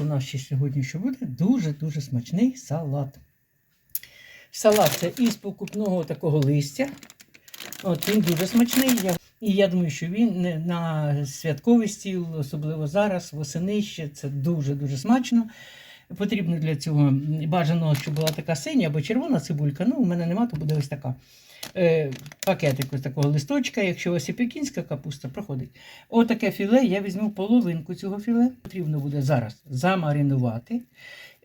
у нас ще сьогодні що буде дуже-дуже смачний салат. Салат це із покупного такого листя. От він дуже смачний. І я думаю, що він на святковий стіл, особливо зараз, восени ще це дуже-дуже смачно. Потрібно для цього бажано, щоб була така синя або червона цибулька. Ну, у мене нема, то буде ось така. Е, пакетик ось такого листочка, якщо вас є пекінська капуста, проходить. Отаке філе, я візьму половинку цього філе. Потрібно буде зараз замаринувати,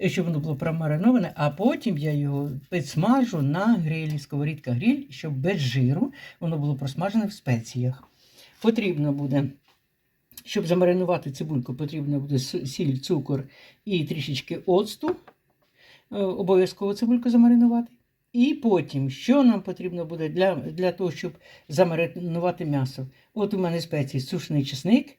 е, щоб воно було промариноване, а потім я його підсмажу на грилі, сковорідка гриль, щоб без жиру воно було просмажене в спеціях. Потрібно буде, щоб замаринувати цибульку, потрібно буде сіль, цукор і трішечки оцту. Е, Обов'язково цибульку замаринувати. І потім, що нам потрібно буде для, для того, щоб замаринувати м'ясо? От у мене спеції сушений чесник,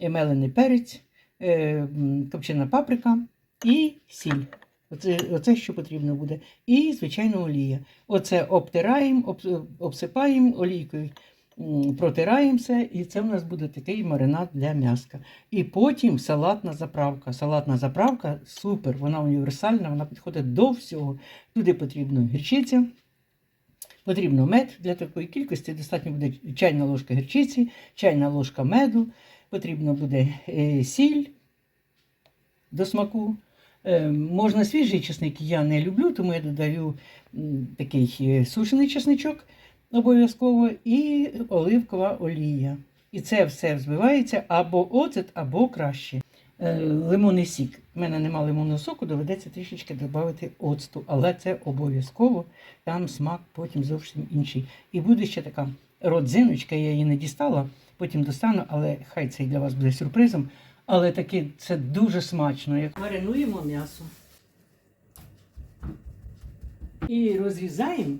е, мелений перець, е, копчена паприка і сіль. Оце, оце що потрібно буде. І, звичайно, олія. Оце обтираємо, об, обсипаємо олійкою, м, протираємо все, і це у нас буде такий маринад для м'яска. І потім салатна заправка. Салатна заправка супер, вона універсальна, вона підходить до всього. Туди потрібно гірчиця, потрібно мед для такої кількості. Достатньо буде чайна ложка гірчиці, чайна ложка меду, потрібно буде е, сіль до смаку. Е, можна свіжий чесник, я не люблю, тому я додаю такий е, сушений чесничок обов'язково і оливкова олія. І це все взбивається або оцет, або краще. Е, Лимонний сік. У мене нема лимонного соку, доведеться трішечки додати оцту, але це обов'язково. Там смак потім зовсім інший. І буде ще така родзиночка, я її не дістала, потім достану, але хай це і для вас буде сюрпризом. Але таки це дуже смачно. Маринуємо м'ясо. І розрізаємо.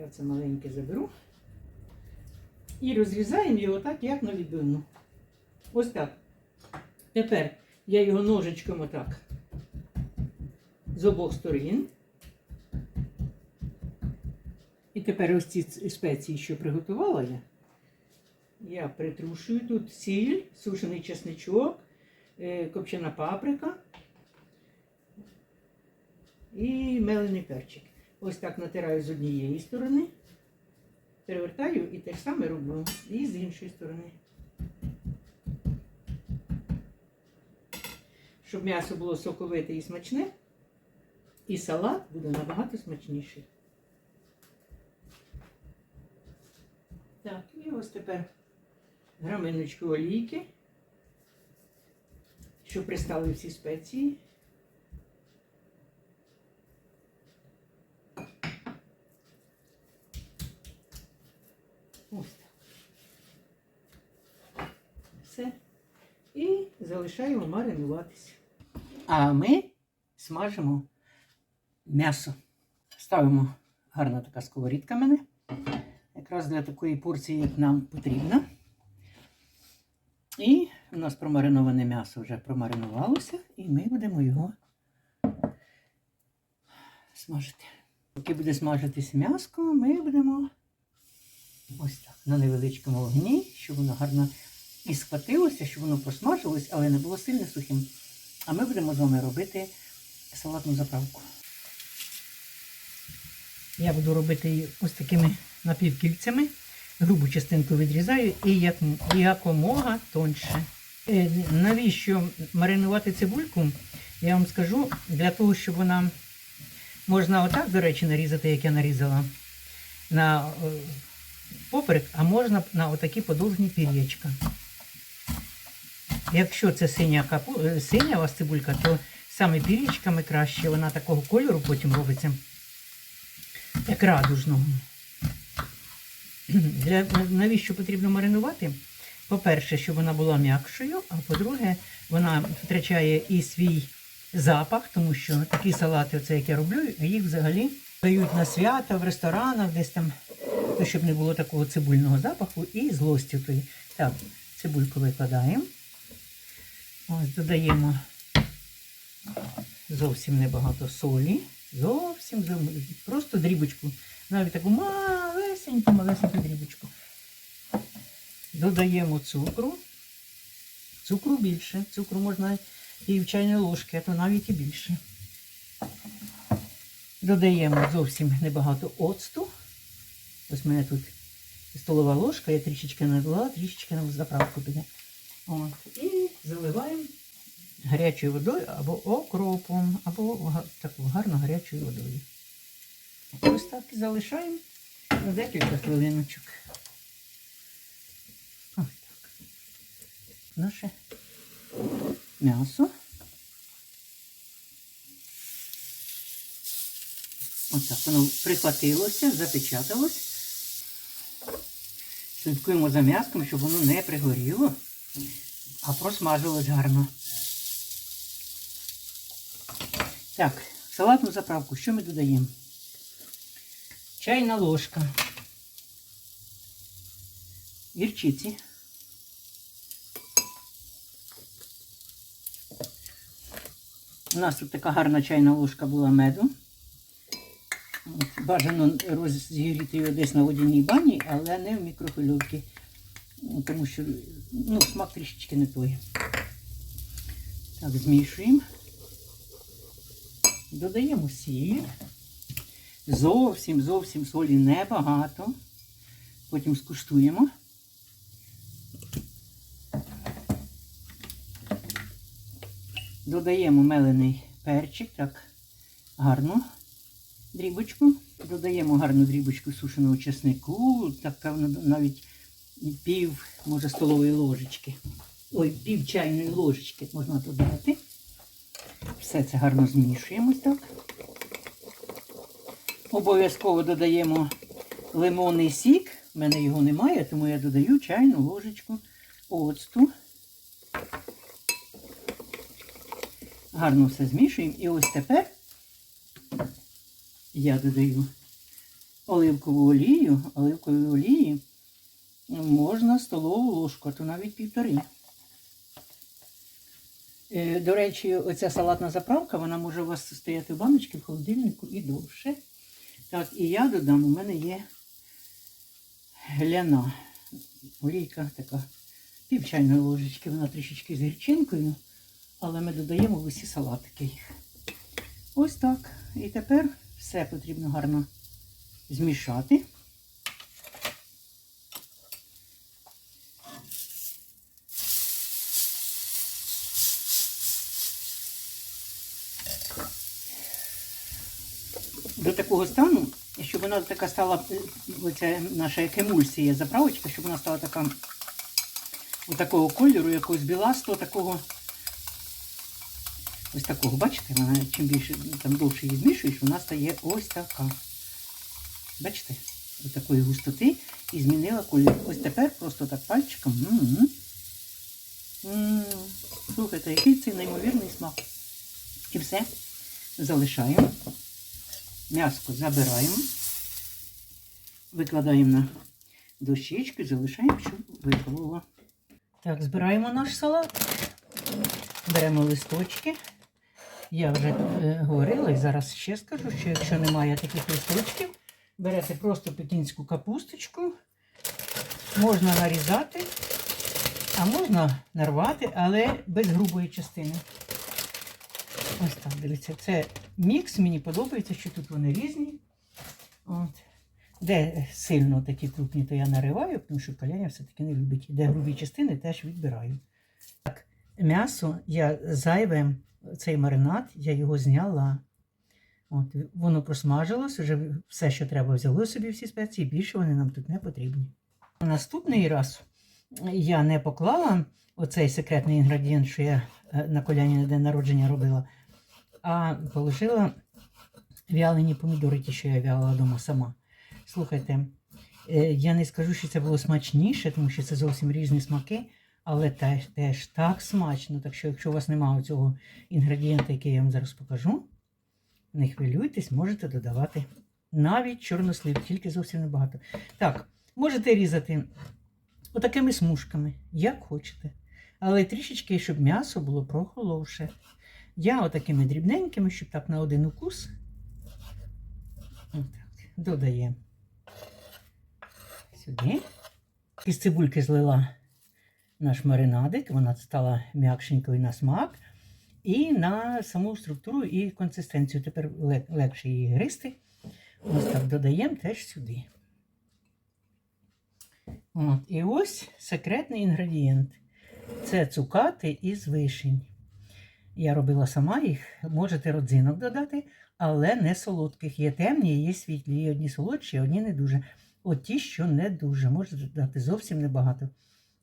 Я це маленьке заберу. І розрізаємо його так, як на відбивну. Ось так. Тепер я його ножичком отак з обох сторін. І тепер ось ці спеції, що приготувала я, я притрушую тут сіль, сушений чесничок, е, копчена паприка і мелений перчик. Ось так натираю з однієї сторони, перевертаю і те ж саме роблю і з іншої сторони. Щоб м'ясо було соковите і смачне, і салат буде набагато смачніший. Так, і ось тепер граминочку олійки, щоб пристали всі спеції. Ось так. Все. І залишаємо маринуватися. А ми смажимо м'ясо. Ставимо гарна така сковорідка мене. Якраз для такої порції, як нам потрібно. І у нас промариноване м'ясо вже промаринувалося, і ми будемо його смажити. Поки буде смажитися м'яско, ми будемо ось так на невеличкому вогні, щоб воно гарно і схватилося, щоб воно просмажилось, але не було сильно сухим. А ми будемо з вами робити салатну заправку. Я буду робити її ось такими напівкільцями. Грубу частинку відрізаю і як, якомога тоньше. Е, навіщо маринувати цибульку? Я вам скажу, для того, щоб вона можна отак, до речі, нарізати, як я нарізала на е, поперек, а можна на отакі подовжні пір'ячка. Якщо це синя, капу... е, синя у вас цибулька, то саме пір'ячками краще, вона такого кольору потім робиться, як радужного. Для, навіщо потрібно маринувати? По-перше, щоб вона була м'якшою, а по-друге, вона втрачає і свій запах, тому що такі салати, оце як я роблю, їх взагалі дають на свята в ресторанах, десь там, щоб не було такого цибульного запаху і злості. Так, цибульку викладаємо. Ось додаємо зовсім небагато солі. Зовсім, просто дрібочку. Навіть таку малесеньку, малесеньку дрібочку. Додаємо цукру. Цукру більше. Цукру можна і в чайної ложки, а то навіть і більше. Додаємо зовсім небагато оцту. Ось в мене тут столова ложка, я трішечки налила, трішечки на заправку піде. От. І заливаємо гарячою водою або окропом, або таку гарно гарячою водою. Ось так залишаємо на декілька хвилиночок. Ось так. Наше м'ясо. Ось так воно прихватилося, запечаталось. Слідкуємо за м'яском, щоб воно не пригоріло, а просмажилось гарно. Так, салатну заправку що ми додаємо? Чайна ложка. Гірчиці. У нас тут така гарна чайна ложка була меду. От, Бажано розігріти його десь на водяній бані, але не в мікрохвильовці. Тому що ну, смак трішечки не той. Так, змішуємо. Додаємо сіль. Зовсім, зовсім солі небагато. Потім скуштуємо. Додаємо мелений перчик, так гарно дрібочку. Додаємо гарну дрібочку сушеного чеснику, так певно навіть пів, може, столової ложечки. Ой, пів чайної ложечки можна додати. Все це гарно змішуємо так. Обов'язково додаємо лимонний сік. У мене його немає, тому я додаю чайну ложечку оцту. Гарно все змішуємо. І ось тепер я додаю оливкову олію. Оливкової олії можна столову ложку, а то навіть півтори. Е, До речі, оця салатна заправка, вона може у вас стояти в баночці в холодильнику і довше. Так, і я додам, у мене є гляна. Олійка така пів чайної ложечки, вона трішечки з гірчинкою, але ми додаємо в усі салатики їх. Ось так. І тепер все потрібно гарно змішати. До такого стану, щоб вона така стала, е, оця наша як емульсія заправочка, щоб вона стала така такого кольору, якогось біластого, такого ось такого. Бачите, вона чим більше там довше її змішуєш, вона стає ось така. Бачите? Ось такої густоти і змінила колір. Ось тепер просто так пальчиком. М-м. М. Слухайте, який це неймовірний смак. І все. Залишаємо. М'яско забираємо. Викладаємо на дощечку і залишаємо, щоб випало. Так, збираємо наш салат. Беремо листочки. Я вже е, говорила і зараз ще скажу, що якщо немає таких листочків, берете просто пекінську капусточку, можна нарізати, а можна нарвати, але без грубої частини. Ось так, дивіться, це мікс, мені подобається, що тут вони різні. От. Де сильно такі крупні, то я нариваю, тому що коляня все-таки не любить. Де грубі частини, теж відбираю. Так, м'ясо я зайве, цей маринад, я його зняла. От, воно просмажилось, вже все, що треба, взяло собі всі спеції, більше вони нам тут не потрібні. Наступний раз я не поклала оцей секретний інгредієнт, що я е, на коляні на день народження робила, а положила вялені помідори, ті, що я вялила вдома сама. Слухайте, е, я не скажу, що це було смачніше, тому що це зовсім різні смаки, але теж, теж так смачно. Так що, якщо у вас немає цього інгредієнта, який я вам зараз покажу, не хвилюйтесь, можете додавати навіть чорнослив, тільки зовсім небагато. Так, можете різати отакими смужками, як хочете. Але трішечки, щоб м'ясо було прохоловше. Я отакими дрібненькими, щоб так на один укус. Отак, додаємо сюди. Із цибульки злила наш маринадик, вона стала м'якшенькою на смак. І на саму структуру і консистенцію. Тепер легше її гристи. Ось так додаємо теж сюди. От, і ось секретний інгредієнт. Це цукати із вишень. Я робила сама їх, можете родзинок додати, але не солодких. Є темні, є світлі, є одні солодші, одні не дуже. От ті, що не дуже, можете додати зовсім небагато.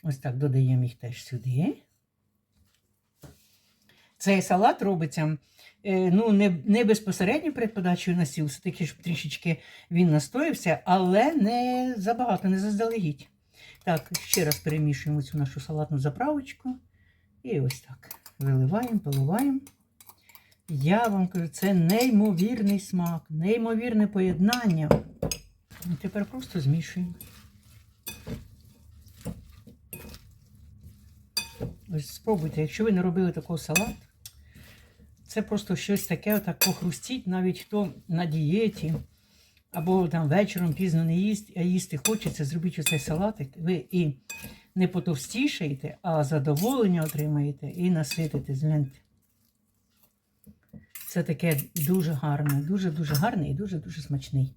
Ось так додаємо їх теж сюди. Цей салат робиться е, ну, не, не безпосередньо перед подачею на стіл, все-таки щоб трішечки він настоївся, але не забагато, не заздалегідь. Так, ще раз перемішуємо цю нашу салатну заправочку. І ось так. Виливаємо, поливаємо. Я вам кажу, це неймовірний смак, неймовірне поєднання. І тепер просто змішуємо. Ось спробуйте, якщо ви не робили такого салату, це просто щось таке, отак похрустіть, навіть хто на дієті, або там вечором пізно не їсть, а їсти хочеться, зробіть оцей салатик. Ви і не потовстішаєте, а задоволення отримаєте і наситите. Згляньте. Це таке дуже гарне, дуже-дуже гарний і дуже-дуже смачний.